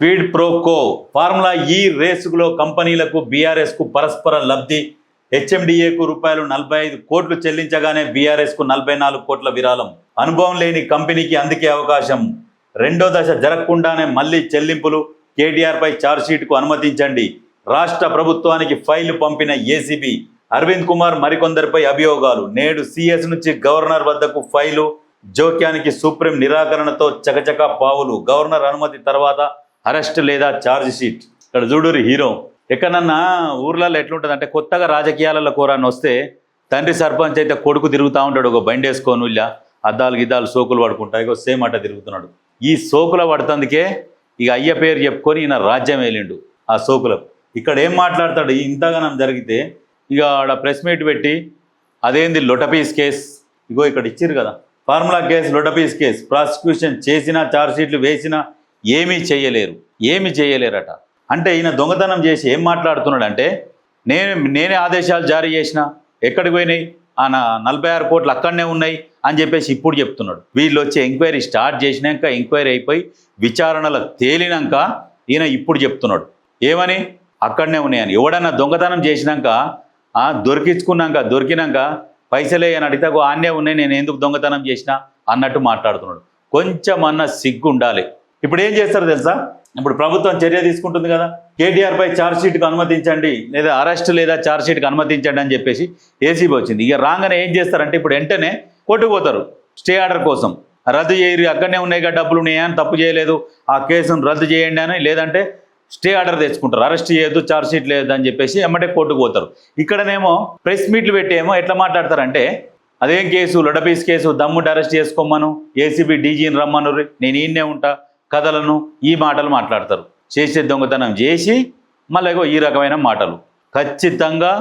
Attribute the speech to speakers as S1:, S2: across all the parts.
S1: Speed pro quo formula ఈ రేసులో కంపెనీలకు బీఆర్ఎస్కు పరస్పర లబ్ధి. హెచ్ఎండిఏకు రూపాయలు నలభై ఐదు కోట్లు చెల్లించగానే బీఆర్ఎస్కు నలభై నాలుగు కోట్ల విరాళం. అనుభవం లేని కంపెనీకి అందుకే అవకాశం. రెండో దశ జరగకుండానే మళ్ళీ చెల్లింపులు. కేటీఆర్పై ఛార్జ్షీట్కు అనుమతించండి. రాష్ట్ర ప్రభుత్వానికి ఫైల్ పంపిన ఏసీబీ. అరవింద్ కుమార్ మరికొందరిపై అభియోగాలు. నేడు సిఎస్ నుంచి గవర్నర్ వద్దకు ఫైలు. జోక్యానికి సుప్రీం నిరాకరణతో చకచక పావులు. గవర్నర్ అనుమతి తర్వాత అరెస్ట్ లేదా ఛార్జ్ షీట్ ఇక్కడ చూడురి హీరో. ఎక్కడన్నా ఊర్లలో ఎట్లుంటుంది అంటే కొత్తగా రాజకీయాలలో కోరాన్ని వస్తే తండ్రి సర్పంచ్ అయితే కొడుకు తిరుగుతూ ఉంటాడు ఒక బండి వేసుకొని ఉల్లా అద్దాలు గిద్దాలు సోకులు పడుకుంటాయి ఇగో సేమ్ అట్ట తిరుగుతున్నాడు. ఈ సోకుల పడుతుందికే ఇక అయ్య పేరు చెప్పుకొని ఈయన రాజ్యం వెళ్ళిండు ఆ సోకులకు. ఇక్కడ ఏం మాట్లాడతాడు? ఇంతగానం జరిగితే ఇక ఆడ ప్రెస్ మీట్ పెట్టి అదేంది లొటపీస్ కేస్? ఇగో ఇక్కడ ఇచ్చిర్రు కదా. ఫార్ములా కేసు లొటపీస్ కేసు. ప్రాసిక్యూషన్ చేసినా ఛార్జ్షీట్లు వేసినా ఏమీ చేయలేరు ఏమి చేయలేరట. అంటే ఈయన దొంగతనం చేసి ఏం మాట్లాడుతున్నాడు అంటే నేను నేనే ఆదేశాలు జారీ చేసిన ఎక్కడికి పోయినాయి? ఆ నా నలభై ఆరు కోట్లు అక్కడనే ఉన్నాయి అని చెప్పేసి ఇప్పుడు చెప్తున్నాడు. వీళ్ళు వచ్చి ఎంక్వైరీ స్టార్ట్ చేసినాక ఎంక్వైరీ అయిపోయి విచారణలో తేలినాక ఈయన ఇప్పుడు చెప్తున్నాడు. ఏమని? అక్కడనే ఉన్నాయని ఎవడన్నా దొంగతనం చేసినాక ఆ, దొరికించుకున్నాక దొరికినాక పైసలే అని అడిగితే ఆన్నే ఉన్నాయి నేను ఎందుకు దొంగతనం చేసినా? అన్నట్టు మాట్లాడుతున్నాడు. కొంచెం అన్న సిగ్గు ఉండాలి. ఇప్పుడు ఏం చేస్తారు తెలుసా? ఇప్పుడు ప్రభుత్వం చర్య తీసుకుంటుంది కదా. కేటీఆర్ పై అనుమతించండి లేదా అరెస్ట్ లేదా ఛార్జ్షీట్కి అనుమతించండి అని చెప్పేసి ఏసీబీ వచ్చింది. ఇక రాగానే ఏం చేస్తారంటే ఇప్పుడు వెంటనే కొట్టుకుపోతారు స్టే ఆర్డర్ కోసం. రద్దు చేయరు అక్కడనే ఉన్నాయి కదా డబ్బులు ఉన్నాయా అని తప్పు చేయలేదు. ఆ కేసును రద్దు చేయండి అని లేదంటే స్టే ఆర్డర్ తెచ్చుకుంటారు. అరెస్ట్ చేయొద్దు ఛార్జ్షీట్ లేదు అని చెప్పేసి ఎమ్మటే కోర్టుకు పోతారు. ఇక్కడనేమో ప్రెస్ మీట్లు పెట్టేమో ఎట్లా మాట్లాడతారంటే అదేం కేసు లొడపీస్ కేసు దమ్ముడు అరెస్ట్ చేసుకోమను ఏసీబీ డీజీని రమ్మను నేను ఈయనే ఉంటా. కథలను ఈ మాటలు మాట్లాడతారు. చేసే దొంగతనం చేసి మళ్ళీ ఈ రకమైన మాటలు. ఖచ్చితంగా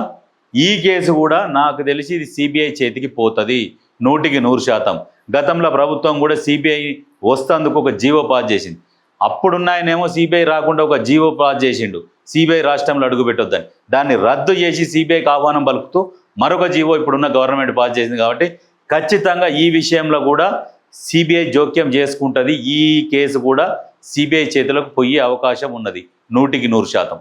S1: ఈ కేసు కూడా నాకు తెలిసి ఇది సిబిఐ చేతికి పోతుంది. నూటికి నూరు శాతం. గతంలో ప్రభుత్వం కూడా సిబిఐ వస్తందుకు ఒక జీవో పాస్ చేసింది. అప్పుడున్నాయనేమో సిబిఐ రాకుండా ఒక జీవో పాస్ చేసిండు. సిబిఐ రాష్ట్రంలో అడుగుపెట్టొద్దని దాన్ని రద్దు చేసి సిబిఐకి ఆహ్వానం పలుకుతూ మరొక జీవో ఇప్పుడున్న గవర్నమెంట్ పాస్ చేసింది కాబట్టి ఖచ్చితంగా ఈ విషయంలో కూడా సిబిఐ జోక్యం చేసుకుంటుంది. ఈ కేసు కూడా సిబిఐ చేతులకు పోయే అవకాశం ఉన్నది. నూటికి నూరు శాతం.